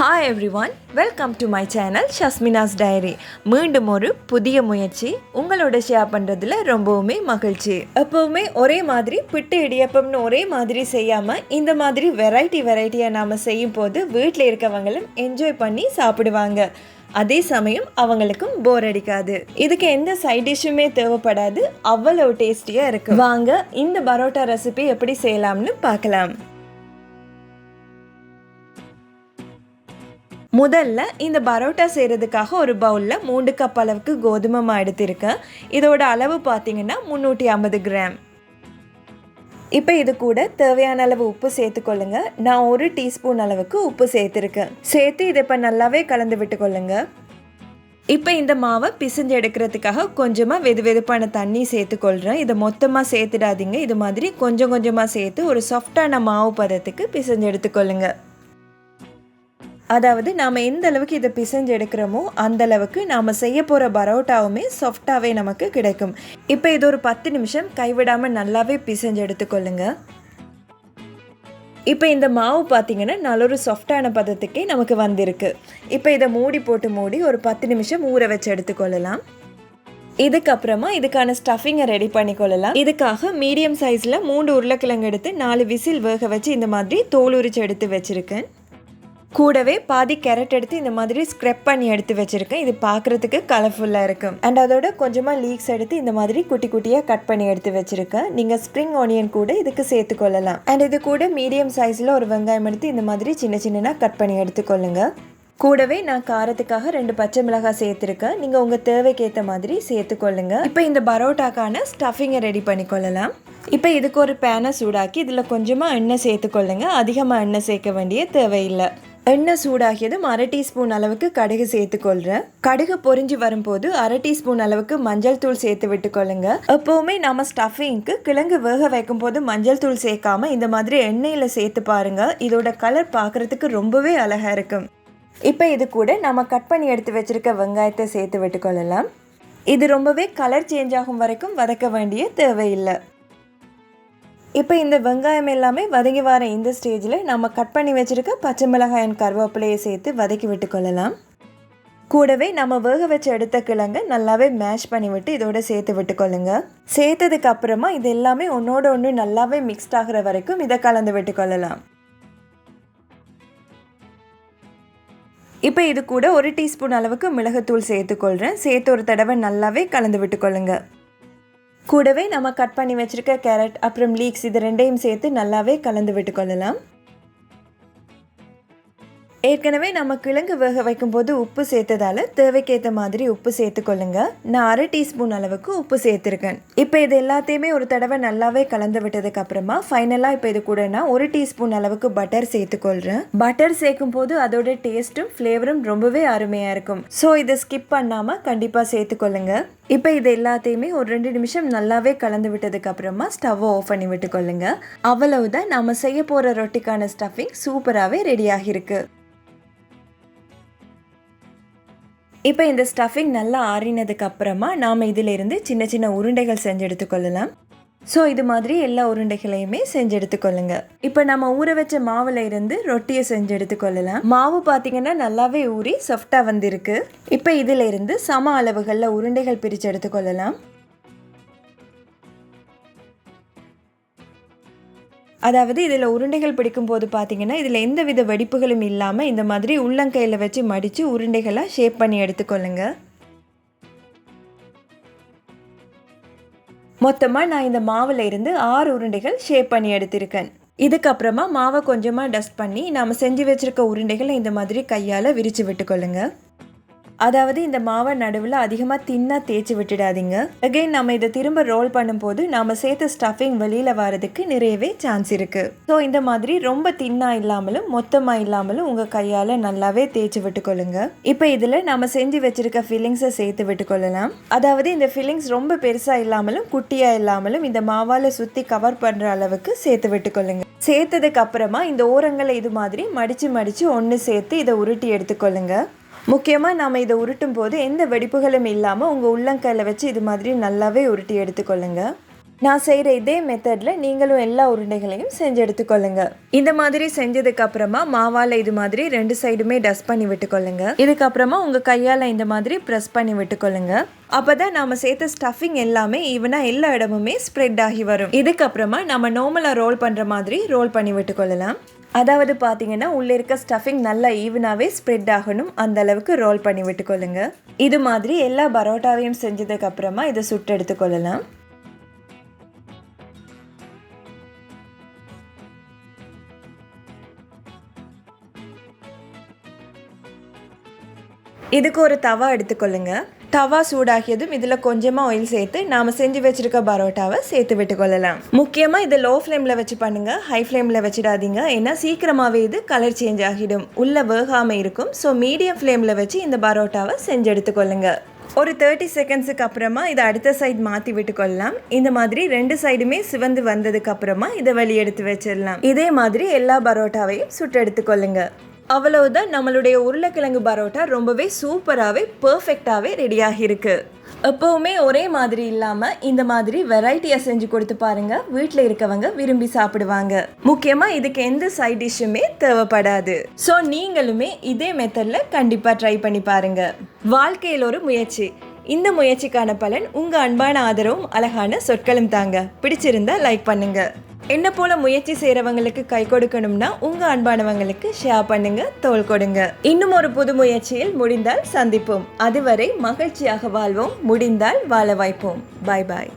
Hi everyone welcome to my channel Shasmina's diary மீண்டும் ஒரு புதிய முயற்சி உங்களோட ஷேர் பண்ணுறதுல ரொம்பவுமே மகிழ்ச்சி. எப்போவுமே ஒரே மாதிரி பிட்டு இடியப்பம்னு ஒரே மாதிரி செய்யாமல் இந்த மாதிரி வெரைட்டி வெரைட்டியாக நாம் செய்யும் போது வீட்டில் இருக்கவங்களும் என்ஜாய் பண்ணி சாப்பிடுவாங்க. அதே சமயம் அவங்களுக்கும் போர் அடிக்காது. இதுக்கு எந்த சைட் டிஷ்ஷுமே தேவைப்படாது அவ்வளவு டேஸ்டியாக இருக்கும் வாங்க இந்த பரோட்டா ரெசிபி எப்படி செய்யலாம்னு பார்க்கலாம். முதல்ல இந்த பரோட்டா செய்கிறதுக்காக ஒரு பவுலில் மூன்று கப் அளவுக்கு கோதுமை மா எடுத்திருக்கேன். இதோட அளவு பார்த்தீங்கன்னா முந்நூற்றி ஐம்பது கிராம். இப்போ இது கூட தேவையான அளவு உப்பு சேர்த்துக்கொள்ளுங்க நான் ஒரு டீஸ்பூன் அளவுக்கு உப்பு சேர்த்துருக்கேன். சேர்த்து இதை இப்போ நல்லாவே கலந்து விட்டுக்கொள்ளுங்க இப்போ இந்த மாவை பிசைஞ்சு எடுக்கிறதுக்காக கொஞ்சமாக வெது வெதுப்பான தண்ணி சேர்த்துக்கொள்கிறேன் இதை மொத்தமாக சேர்த்துடாதீங்க. இது மாதிரி கொஞ்சம் கொஞ்சமாக சேர்த்து ஒரு சாஃப்டான மாவு பதத்துக்கு பிசைஞ்சு எடுத்துக்கொள்ளுங்கள் அதாவது நாம் எந்த அளவுக்கு இதை பிசைஞ்சு எடுக்கிறோமோ அந்த அளவுக்கு நாம் செய்ய போகிற பரோட்டாவுமே சாஃப்டாகவே நமக்கு கிடைக்கும். இப்போ இது ஒரு பத்து நிமிஷம் கைவிடாமல் நல்லாவே பிசைஞ்சு எடுத்துக்கொள்ளுங்க. இப்போ இந்த மாவு பார்த்தீங்கன்னா நல்ல ஒரு சாஃப்டான பதத்துக்கே நமக்கு வந்திருக்கு. இப்போ இதை மூடி போட்டு மூடி ஒரு பத்து நிமிஷம் ஊற வச்சு எடுத்துக்கொள்ளலாம். இதுக்கப்புறமா இதுக்கான ஸ்டஃபிங்கை ரெடி பண்ணிக்கொள்ளலாம். இதுக்காக மீடியம் சைஸில் மூணு உருளைக்கிழங்கு எடுத்து நாலு விசில் வேக வச்சு இந்த மாதிரி தோல் உரிச்சு எடுத்து வச்சுருக்கேன். கூடவே பாதி கேரட் எடுத்து இந்த மாதிரி ஸ்க்ரெப் பண்ணி எடுத்து வச்சுருக்கேன். இது பார்க்குறதுக்கு கலர்ஃபுல்லாக இருக்கும். அண்ட் அதோட கொஞ்சமாக லீக்ஸ் எடுத்து இந்த மாதிரி குட்டி குட்டியாக கட் பண்ணி எடுத்து வச்சுருக்கேன். நீங்கள் ஸ்ப்ரிங் ஆனியன் கூட இதுக்கு சேர்த்துக்கொள்ளலாம். அண்ட் இது கூட மீடியம் சைஸில் ஒரு வெங்காயம் எடுத்து இந்த மாதிரி சின்ன சின்னதாக கட் பண்ணி எடுத்துக்கொள்ளுங்க. கூடவே நான் காரத்துக்காக ரெண்டு பச்சை மிளகாய் சேர்த்துருக்கேன். நீங்கள் உங்கள் தேவைக்கு ஏற்ற மாதிரி சேர்த்துக்கொள்ளுங்க. இப்போ இந்த பரோட்டாக்கான ஸ்டஃபிங்கை ரெடி பண்ணிக்கொள்ளலாம். இப்போ இதுக்கு ஒரு பேனை சூடாக்கி இதில் கொஞ்சமாக எண்ணெய் சேர்த்துக்கொள்ளுங்க. அதிகமாக எண்ணெய் சேர்க்க வேண்டிய தேவையில்லை. எண்ணெய் சூடாகியதும் அரை டீஸ்பூன் அளவுக்கு கடுகு சேர்த்துக்கொள்கிறேன் கடுகு பொறிஞ்சு வரும்போது அரை டீஸ்பூன் அளவுக்கு மஞ்சள் தூள் சேர்த்து விட்டுக்கொள்ளுங்க எப்போவுமே நம்ம ஸ்டஃபிங்க்கு கிழங்கு வேக வைக்கும் போது மஞ்சள் தூள் சேர்க்காம இந்த மாதிரி எண்ணெயில் சேர்த்து பாருங்க. இதோட கலர் பார்க்குறதுக்கு ரொம்பவே அழகாக இருக்கும். இப்போ இது கூட நம்ம கட் பண்ணி எடுத்து வச்சிருக்க வெங்காயத்தை சேர்த்து விட்டுக்கொள்ளலாம் இது ரொம்பவே கலர் சேஞ்ச் ஆகும் வரைக்கும் வதக்க வேண்டிய தேவையில்லை. இப்போ இந்த வெங்காயம் எல்லாமே வதங்கி வர இந்த ஸ்டேஜில் நம்ம கட் பண்ணி வச்சுருக்க பச்சை மிளகாயின் கருவேப்பிலையை சேர்த்து வதக்கி விட்டுக்கொள்ளலாம் கூடவே நம்ம வேக வச்சு எடுத்த கிழங்கு நல்லாவே மேஷ் பண்ணிவிட்டு இதோட சேர்த்து விட்டுக்கொள்ளுங்க சேர்த்ததுக்கு அப்புறமா இது எல்லாமே ஒன்றோட ஒன்று நல்லாவே மிக்ஸ்ட் ஆகிற வரைக்கும் இதை கலந்து விட்டுக்கொள்ளலாம் இப்போ இது கூட ஒரு டீஸ்பூன் அளவுக்கு மிளகுத்தூள் சேர்த்துக்கொள்கிறேன் சேர்த்து ஒரு தடவை நல்லாவே கலந்து விட்டுக்கொள்ளுங்கள் கூடவே நம்ம கட் பண்ணி வச்சுருக்க கேரட் அப்புறம் லீக்ஸ் இது ரெண்டையும் சேர்த்து நல்லாவே கலந்து விட்டுக்கொள்ளலாம். ஏற்கனவே நம்ம கிழங்கு வேக வைக்கும்போது உப்பு சேர்த்ததால் தேவைக்கேற்ற மாதிரி உப்பு சேர்த்துக்கொள்ளுங்க நான் அரை டீஸ்பூன் அளவுக்கு உப்பு சேர்த்துருக்கேன். இப்போ இது எல்லாத்தையுமே ஒரு தடவை நல்லாவே கலந்து விட்டதுக்கு அப்புறமா ஃபைனலாக இப்போ இது கூட நான் ஒரு டீஸ்பூன் அளவுக்கு பட்டர் சேர்த்துக்கொள்கிறேன் பட்டர் சேர்க்கும் போது அதோட டேஸ்ட்டும் ஃப்ளேவரும் ரொம்பவே அருமையாக இருக்கும். ஸோ இதை ஸ்கிப் பண்ணாமல் கண்டிப்பாக சேர்த்துக்கொள்ளுங்க இப்போ இது எல்லாத்தையுமே ஒரு ரெண்டு நிமிஷம் நல்லாவே கலந்து விட்டதுக்கு அப்புறமா ஸ்டவ்வை ஆஃப் பண்ணி விட்டுக்கொள்ளுங்க. அவ்வளவுதான் நம்ம செய்ய போகிற ரொட்டிக்கான ஸ்டஃபிங் சூப்பராகவே ரெடி ஆகியிருக்கு. இப்போ இந்த ஸ்டஃபிங் நல்லா ஆறினதுக்கு அப்புறமா நாம் இதிலிருந்து சின்ன சின்ன உருண்டைகள் செஞ்சு எடுத்துக்கொள்ளலாம் ஸோ இது மாதிரி எல்லா உருண்டைகளையுமே செஞ்சு எடுத்துக்கொள்ளுங்க இப்போ நம்ம ஊற வச்ச மாவில் இருந்து ரொட்டியை செஞ்சு எடுத்துக்கொள்ளலாம் மாவு பார்த்தீங்கன்னா நல்லாவே ஊறி சாஃப்டாக வந்திருக்கு. இப்போ இதில் இருந்து சம அளவுகளில் உருண்டைகள் பிரித்து எடுத்துக்கொள்ளலாம் அதாவது இதில் உருண்டைகள் பிடிக்கும் போது பார்த்தீங்கன்னா இதில் எந்த வித வெடிப்புகளும் இல்லாமல் இந்த மாதிரி உள்ளங்கையில் வச்சு மடித்து உருண்டைகளாக ஷேப் பண்ணி எடுத்துக்கொள்ளுங்கள் மொத்தமாக நான் இந்த மாவில் இருந்து ஆறு உருண்டைகள் ஷேப் பண்ணி எடுத்திருக்கேன். இதுக்கப்புறமா மாவை கொஞ்சமாக டஸ்ட் பண்ணி நாம் செஞ்சு வச்சுருக்க உருண்டைகளை இந்த மாதிரி கையால் விரித்து விட்டுக்கொள்ளுங்கள் அதாவது இந்த மாவை நடுவில் அதிகமாக தின்னாக தேய்ச்சி விட்டுடாதீங்க. அகைன் நம்ம இதை திரும்ப ரோல் பண்ணும்போது நாம் சேர்த்த ஸ்டஃபிங் வெளியில் வரதுக்கு நிறையவே சான்ஸ் இருக்குது ஸோ இந்த மாதிரி ரொம்ப தின்னாக இல்லாமலும் மொத்தமாக இல்லாமலும் உங்கள் கையால் நல்லாவே தேய்ச்சி விட்டுக்கொள்ளுங்க. இப்போ இதில் நம்ம செஞ்சு வச்சுருக்க ஃபில்லிங்ஸை சேர்த்து விட்டுக்கொள்ளலாம். அதாவது இந்த ஃபில்லிங்ஸ் ரொம்ப பெருசாக இல்லாமலும் குட்டியாக இல்லாமலும் இந்த மாவால் சுற்றி கவர் பண்ணுற அளவுக்கு சேர்த்து விட்டுக்கொள்ளுங்க. சேர்த்ததுக்கு அப்புறமா இந்த ஓரங்களை இது மாதிரி மடித்து மடித்து ஒன்று சேர்த்து இதை உருட்டி எடுத்துக்கொள்ளுங்க. முக்கியமாக நாம் இதை உருட்டும் போது எந்த வெடிப்புகளும் இல்லாமல் உங்கள் உள்ளங்கையில் வச்சு இது மாதிரி நல்லாவே உருட்டி எடுத்துக்கொள்ளுங்க. நான் செய்கிற இதே மெத்தடில் நீங்களும் எல்லா உருண்டைகளையும் செஞ்சு எடுத்துக்கொள்ளுங்க. இந்த மாதிரி செஞ்சதுக்கு அப்புறமா மாவால் இது மாதிரி ரெண்டு சைடுமே டஸ்ட் பண்ணி விட்டுக்கொள்ளுங்க. இதுக்கப்புறமா உங்கள் கையால் இந்த மாதிரி ப்ரெஸ் பண்ணி விட்டுக்கொள்ளுங்க. அப்போ தான் நாம் சேர்த்த ஸ்டஃபிங் எல்லாமே ஈவனாக எல்லா இடமுமே ஸ்ப்ரெட் ஆகி வரும். இதுக்கப்புறமா நம்ம நார்மலாக ரோல் பண்ணுற மாதிரி ரோல் பண்ணி விட்டுக்கொள்ளலாம். அதாவது பார்த்தீங்கன்னா உள்ளே இருக்க ஸ்டஃபிங் நல்லா ஈவனாகவே ஸ்ப்ரெட் ஆகணும். அந்த அளவுக்கு ரோல் பண்ணி விட்டுக்கொள்ளுங்க. இது மாதிரி எல்லா பரோட்டாவையும் செஞ்சதுக்கப்புறமா இதை சுட்டு எடுத்துக்கொள்ளலாம். இதுக்கு ஒரு தவா எடுத்துக்கொள்ளுங்க. தவா சூடாகியதும் இதில் கொஞ்சமாக ஆயில் சேர்த்து நாம் செஞ்சு வச்சுருக்க பரோட்டாவை சேர்த்து விட்டுக்கொள்ளலாம். முக்கியமாக இதை லோ ஃப்ளேமில் வச்சு பண்ணுங்கள் ஹை ஃப்ளேமில் வச்சிடாதீங்க. ஏன்னா சீக்கிரமாகவே இது கலர் சேஞ்ச் ஆகிடும். உள்ளே வேகாமல் இருக்கும். ஸோ மீடியம் ஃப்ளேமில் வச்சு இந்த பரோட்டாவை செஞ்சு எடுத்துக்கொள்ளுங்க. ஒரு தேர்ட்டி செகண்ட்ஸுக்கு அப்புறமா இதை அடுத்த சைடு மாற்றி விட்டுக்கொள்ளலாம். இந்த மாதிரி ரெண்டு சைடுமே சிவந்து வந்ததுக்கு அப்புறமா இதை வழி எடுத்து வச்சிடலாம். இதே மாதிரி எல்லா பரோட்டாவையும் சுட்டு எடுத்துக்கொள்ளுங்கள் அவ்வளவுதான் நம்மளுடைய உருளைக்கிழங்கு பரோட்டா ரொம்பவே சூப்பராகவே பர்ஃபெக்டாகவே ரெடியாகிருக்கு எப்போவுமே ஒரே மாதிரி இல்லாமல் இந்த மாதிரி வெரைட்டியாக செஞ்சு கொடுத்து பாருங்க. வீட்டில் இருக்கவங்க விரும்பி சாப்பிடுவாங்க. முக்கியமாக இதுக்கு எந்த சைட் டிஷ்ஷுமே தேவைப்படாது. ஸோ நீங்களுமே இதே மெத்தடில் கண்டிப்பாக ட்ரை பண்ணி பாருங்க. வாழ்க்கையில் ஒரு முயற்சி. இந்த முயற்சிக்கான பலன் உங்கள் அன்பான ஆதரவும் அழகான சொற்களும் தாங்க. பிடிச்சிருந்தா லைக் பண்ணுங்கள் என்ன போல முயற்சி செய்கிறவங்களுக்கு கை கொடுக்கணும்னா உங்க அன்பானவங்களுக்கு ஷேர் பண்ணுங்க தோல் கொடுங்க. இன்னும் ஒரு புது முயற்சியில் முடிந்தால் சந்திப்போம். அதுவரை மகிழ்ச்சியாக வாழ்வோம். முடிந்தால் வாழ வைப்போம். பாய் பாய்